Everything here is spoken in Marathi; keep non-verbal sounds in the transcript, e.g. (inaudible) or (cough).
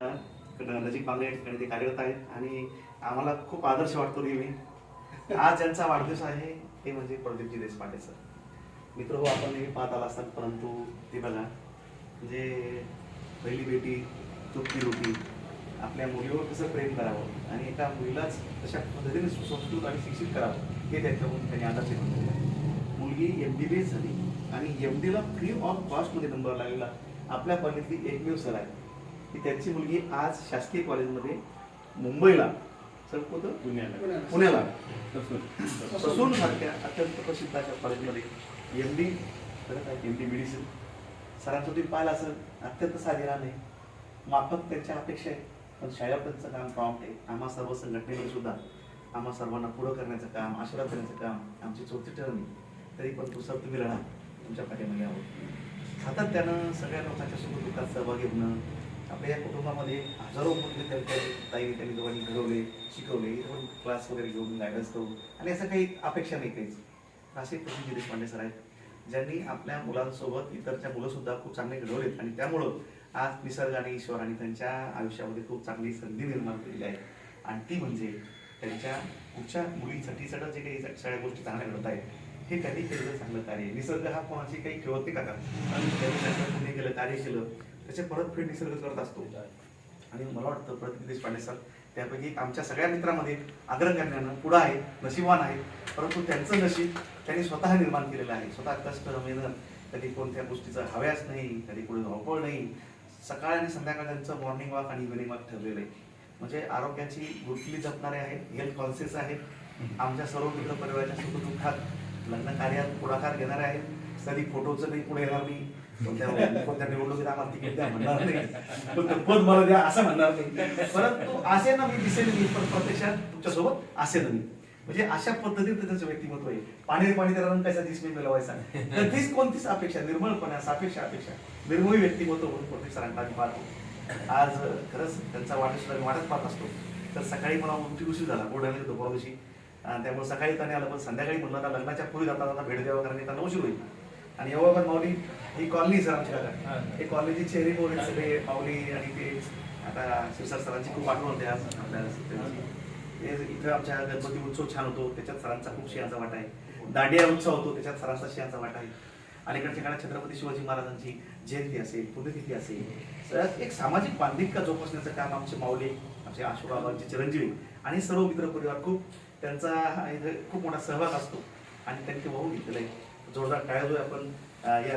नजीक मागण्या या ठिकाणी ते कार्यरत आहेत. आणि आम्हाला खूप आदर्श वाटतो नेहमी. आज ज्यांचा वाढदिवस आहे ते म्हणजे प्रदीपजी देशपांडे सर. मित्र हो आपण नेहमी पाहत आला असतात परंतु ते बघा म्हणजे पहिली बेटी चुकती रोटी आपल्या मुलीवर कसं प्रेम करावं आणि एका मुलीलाच तशा पद्धतीने सुसंस्कृत आणि शिक्षित करावं हे त्यांच्याकडून त्यांनी आदर्श घेतलेले मुलगी एम डी बी एस झाली आणि एम डीला फ्री ऑफ कॉस्टमध्ये नंबर लागलेला. आपल्या कॉलेजली एकमेव सर आहे की त्यांची मुलगी आज शासकीय कॉलेजमध्ये मुंबईला सर कुठं? पुण्याला. पुण्याला. ससून. सारख्या अत्यंत प्रसिद्ध अशा कॉलेजमध्ये एम डी करत आहेत एम डी मेडिसिन सरांचं तुम्ही पाहिलं असेल अत्यंत साधेरा नाही माफक त्यांच्या अपेक्षा आहे पण शाळेत त्यांचं काम प्रॉम्प्ट आहे. आम्हा सर्व संघटनेने सुद्धा आम्हा सर्वांना पुढं करण्याचं काम आशीर्वाद करण्याचं काम आमची चौथी ठरणी तरी पण तो सर तुम्ही लढा. तुमच्या पाठीमागे आहोत. सातत्यानं सगळ्या लोकांच्या दुःखात सहभागी होणं आपल्या या कुटुंबामध्ये हजारो मुली त्यांच्या ताई त्यांनी दोघांनी घडवले शिकवले इथं पण क्लास वगैरे घेऊन गायडन्स करून. आणि असं काही अपेक्षा नाही काहीच. असे प्रसिद्ध देशपांडे सर आहेत ज्यांनी आपल्या मुलांसोबत इतरच्या मुलंसुद्धा खूप चांगले घडवलेत. आणि त्यामुळं आज निसर्ग आणि ईश्वराने त्यांच्या आयुष्यामध्ये खूप चांगली संधी निर्माण केलेली आहे. आणि ती म्हणजे त्यांच्या पुढच्या मुलीसाठी सगळं जे काही सगळ्या गोष्टी चांगल्या घडत आहेत हे त्यांनी केलेलं चांगलं कार्य आहे. निसर्ग हा कोणाची काही ठेवत नाही का आणि त्यांनी त्यांचं पुण्य केलं कार्य केलं. त्याचे परतफेड निसर्ग करत असतो. आणि मला वाटतं प्रतिनिधी देशपांडे सर त्यापैकी आमच्या सगळ्या मित्रामध्ये अग्रगण्यानं पुढं आहे नशीबवान आहे परंतु त्यांचं नशीब त्यांनी स्वतः निर्माण केलेलं आहे. स्वतः कष्ट मेहनत कधी कोणत्या गोष्टीचं हव्यास नाही कधी कोणी धावपळ नाही. सकाळ आणि संध्याकाळ त्यांचं मॉर्निंग वॉक आणि इव्हिनिंग वॉक ठरलेलं आहे. म्हणजे आरोग्याची गुटली जपणारे आहेत हेल्थ कॉन्शियस आहेत. आमच्या सर्व मित्र परिवाराच्या सुखदुःखात लग्न कार्यात पुढाकार घेणारे आहेत कधी फोटोचं काही पुढे येणार नाही. कोणत्या (laughs) कोणत्या निवडणुकीत आम्हाला तिकीट द्या म्हणणार नाही. कोणतं पद मला द्या असं म्हणणार नाही. परंतु असे ना मी दिसेल मी पण प्रत्यक्षात तुमच्यासोबत असे ना मी. म्हणजे अशा पद्धतीने त्याचं व्यक्तिमत्व आहे. पाणी पाणी त्याला रंग कसा दिस मी मिळवायचा? तर तीच कोणतीच अपेक्षा निर्मळपणा सापेक्ष अपेक्षा निर्मळी व्यक्तिमत्व म्हणून प्रत्येक सरांना आम्ही पाहतो. आज खरंच त्यांचा वाटत सुद्धा मी वाटत पाहत असतो. तर सकाळी मला उलटी उशीर झाला. गोड्याला गेलो दिवशी त्यामुळे सकाळी त्याने आलं पण संध्याकाळी म्हणलं आता लग्नाच्या पूर्वी जाता जाता भेट द्यावं कारण त्यांना उशीर होईल. आणि एवढं पण माऊली ही कॉलनी सर आमच्या ही. कॉलनीची चेहरे बोलले सगळे माऊली आणि ते. आता शिवसार सरांची खूप आठवण होते आज आपल्या इथं आमच्या गणपती उत्सव छान होतो त्याच्यात सरांचा खूप शियांचा वाटा आहे. दांडिया उत्सव होतो त्याच्यात सरांचा शियांचा वाटा आहे. अलीकडच्या काळात छत्रपती शिवाजी महाराजांची जयंती असेल पुण्यतिथी असेल. तर एक सामाजिक बांधिलका जोपासण्याचं काम आमचे माऊली आमचे आशुबाबांचे चिरंजीवी आणि सर्व मित्र परिवार खूप त्यांचा हा इथं खूप मोठा सहभाग असतो. आणि त्यांनी ते वाहून घेतलेलं आहे जोरदार काय जो आपण या